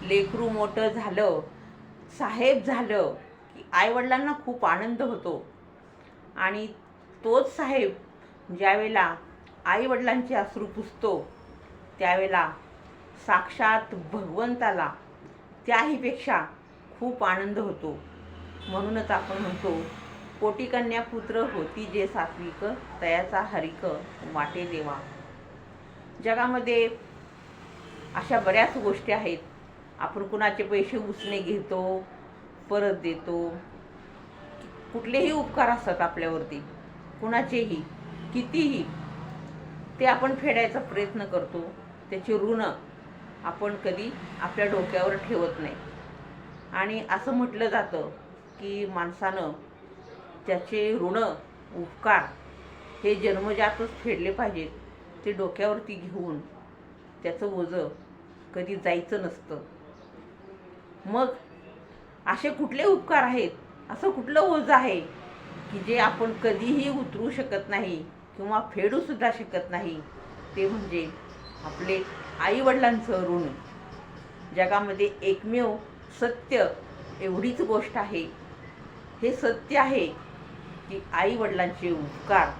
लेकरू मोठं झालं साहेब झालं की आईवडिलांना खूप आनंद होतो. आणि तोच साहेब ज्यावेळेला आईवडिलांचे अश्रू पुसतो त्यावेळेला साक्षात भगवंताला त्याहीपेक्षा खूप आनंद होतो. म्हणूनच आपण म्हणतो कोटीकन्या पुत्र होती जे सात्विक तयाचा हरिक वाटे देवा जगामध्ये अशा बऱ्याच गोष्टी आहेत आपण कुणाचे पैसे उसने घेतो परत देतो. कुठलेही उपकार असतात आपल्यावरती. कुणाचेही कितीही ते आपण फेडायचा प्रयत्न करतो. त्याचे ऋण आपण कधी आपल्या डोक्यावर ठेवत नाही. आणि असं म्हटलं जातं की माणसानं त्याचे ऋण उपकार हे जन्मजातच फेडले पाहिजेत ते डोक्यावरती घेऊन त्याचं ओझं कधी जायचं नसतं. मग असे कुठले उपकार आहेत? असं कुठलं ओझं आहे की जे आपण कधीही उतरू शकत नाही किंवा फेडूसुद्धा शकत नाही? ते म्हणजे आपले आईवडिलांचं ऋण. जगामध्ये एकमेव सत्य एवढीच गोष्ट आहे. हे सत्य आहे की आईवडिलांचे उपकार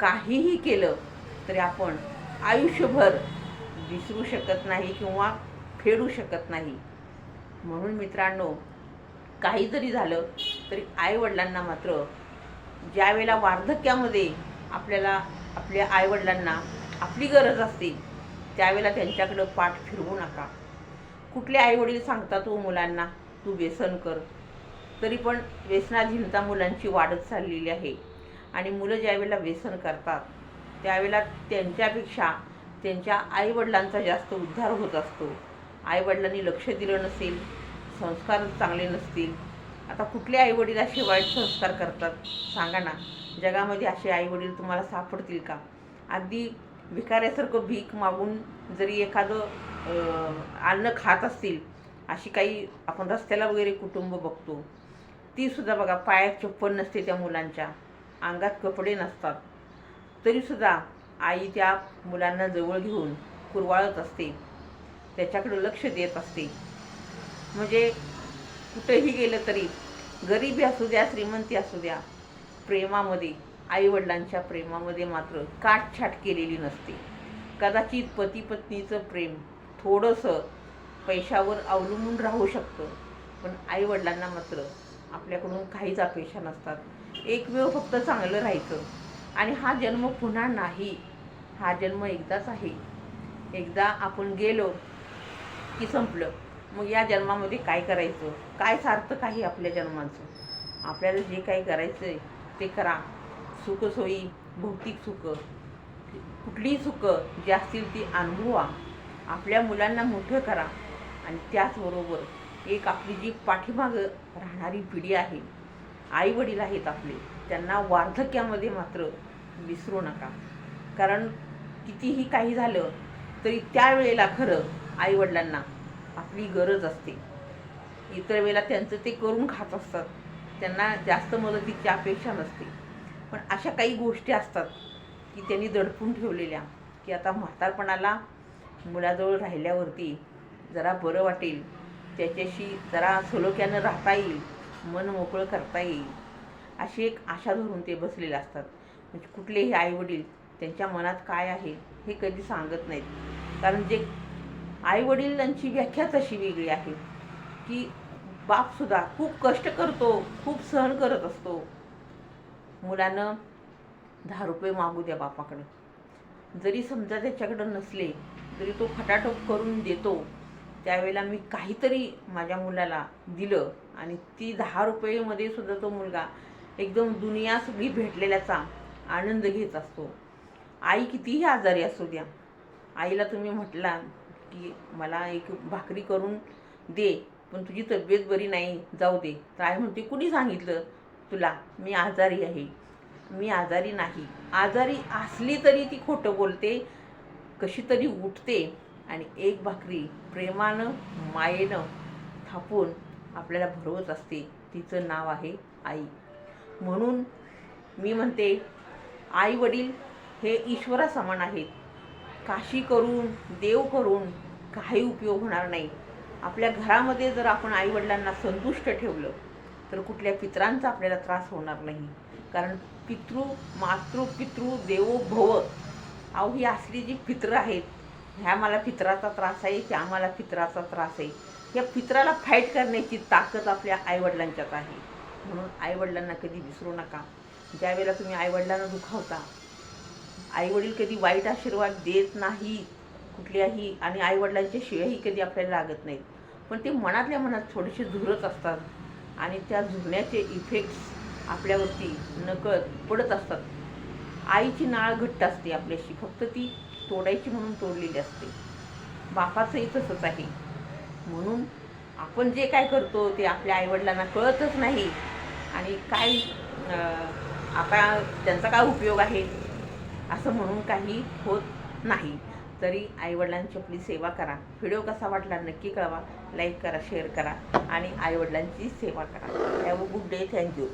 काहीही केलं तरी आपण आयुष्यभर विसरू शकत नाही किंवा फेडू शकत नाही. म्हणून मित्रांनो काही जरी झालं तरी आईवडिलांना मात्र ज्या वेळेला वार्धक्यामध्ये आपल्याला आपल्या आईवडिलांना आपली गरज असते त्यावेळेला त्यांच्याकडं पाठ फिरवू नका. कुठले आईवडील सांगतात हो मुलांना तू व्यसन कर. तरी पण व्यसनाधीनता मुलांची वाढत चाललेली आहे. आणि मुलं ज्यावेळेला व्यसन करतात त्यावेळेला त्यांच्यापेक्षा त्यांच्या आईवडिलांचा जास्त उद्धार होत असतो. आईवडिलांनी लक्ष दिलं नसेल संस्कार चांगले नसतील. आता कुठले आईवडील असे वाईट संस्कार करतात? सांगा ना. जगामध्ये असे आईवडील तुम्हाला सापडतील का? अगदी भिकाऱ्यासारखं भीक मागून जरी एखादं अन्न खात असतील अशी काही आपण रस्त्याला वगैरे कुटुंब बघतो. ती सुद्धा बघा पायात चप्पल नसते त्या मुलांच्या. अंगात कपडे नसतात. तरीसुद्धा आई त्या मुलांना जवळ घेऊन कुरवाळत असते. त्याच्याकडे लक्ष देत असते. म्हणजे कुठेही गेलं तरी गरिबी असू द्या श्रीमंती असू द्या प्रेमामध्ये आईवडिलांच्या प्रेमामध्ये मात्र काटछाट केलेली नसते. कदाचित पती पत्नीचं प्रेम थोडंसं पैशावर अवलंबून राहू शकतं पण आईवडिलांना मात्र आपल्याकडून काहीच अपेक्षा नसतात. एकमेव फक्त चांगलं राहायचं. आणि हा जन्म पुन्हा नाही हा जन्म एकदाच आहे. एकदा आपण गेलो की संपलं. मग या जन्मामध्ये काय करायचं? काय सार्थक आहे आपल्या जन्माचं? आपल्याला जे काही करायचं आहे ते करा. सुखसोयी भौतिक सुख. कुठलीही सुखं जी असतील ती अनुभवा. आपल्या मुलांना मोठं करा. आणि त्याचबरोबर एक आपली जी पाठीमागं राहणारी पिढी आहे आई वडील आहेत आपले त्यांना वार्धक्यामध्ये मात्र विसरू नका. कारण कितीही काही झालं तरी त्यावेळेला खरं आईवडिलांना आपली गरज असते. इतर वेळेला त्यांचं ते करून खात असतात. त्यांना जास्त मदतीची अपेक्षा नसते. पण अशा काही गोष्टी असतात की त्यांनी दडपून ठेवलेल्या की आता म्हातारपणाला मुलाजवळ राहिल्यावरती जरा बरं वाटेल त्याच्याशी जरा सलोख्यानं राहता येईल मन मोकळं करता येईल अशी एक आशा धरून ते बसलेले असतात. म्हणजे कुठलेही आईवडील त्यांच्या मनात काय आहे हे कधी सांगत नाहीत. कारण जे आईवडिलांची व्याख्याच अशी वेगळी आहे. की बापसुद्धा खूप कष्ट करतो खूप सहन करत असतो. मुलानं दहा रुपये मागू द्या बापाकडं. जरी समजा त्याच्याकडं नसले तरी तो खटाटोप करून देतो. त्यावेळेला मी काहीतरी माझ्या मुलाला दिलं आणि ती दहा रुपयेमध्ये सुद्धा तो मुलगा एकदम दुनिया सगळी भेटलेल्याचा आनंद घेत असतो. आई कितीही आजारी असू द्या. आईला तुम्ही म्हटला की मला एक भाकरी करून दे पण तुझी तब्येत बरी नाही जाऊ दे. तर आई म्हणते कुणी सांगितलं तुला? मी आजारी आहे. मी आजारी नाही. आजारी असली तरी ती खोटं बोलते कशी तरी उठते आणि एक भाकरी प्रेमानं मायेनं थापून आपल्याला भरवत असते. तिचं नाव आहे आई. म्हणून मी म्हणते आई वडील हे ईश्वरा समान आहेत. काशी करून देव करून काही उपयोग होणार नाही. आपल्या घरामध्ये जर आपण आईवडिलांना संतुष्ट ठेवलं तर कुठल्या पित्रांचा आपल्याला त्रास होणार नाही. कारण पितृ मातृ पितृ देवो भव अहो ही असली जी पित्र आहेत ह्या मला पित्राचा त्रास आहे त्या मला पित्राचा त्रास आहे. या पित्राला फाईट करण्याची ताकद आपल्या आईवडिलांच्यात आहे. म्हणून आईवडिलांना कधी विसरू नका. ज्यावेळेला तुम्ही आईवडिलांना दुखावता आईवडील कधी वाईट आशीर्वाद देत नाही कुठल्याही आणि आईवडिलांच्या शिवायही कधी आपल्याला लागत नाहीत. पण ते मनातल्या मनात थोडेसे झुरत असतात आणि त्या झुरण्याचे इफेक्ट्स आपल्यावरती नकळत पडत असतात. आईची नाळ घट्ट असते आपल्याशी फक्त ती तोडायची म्हणून तोडलेली असते. बापाचंही तसंच आहे. म्हणून आपण जे काय करतो ते आपल्या आईवडिलांना कळतच नाही. आणि काय आता त्यांचा काय उपयोग आहे? असं म्हणून काही होत नाही. तरी आईवडिलांची आपली सेवा करा. व्हिडिओ कसा वाटला नक्की कळवा. लाईक करा शेअर करा आणि आईवडिलांची सेवा करा. Have a good day. Thank you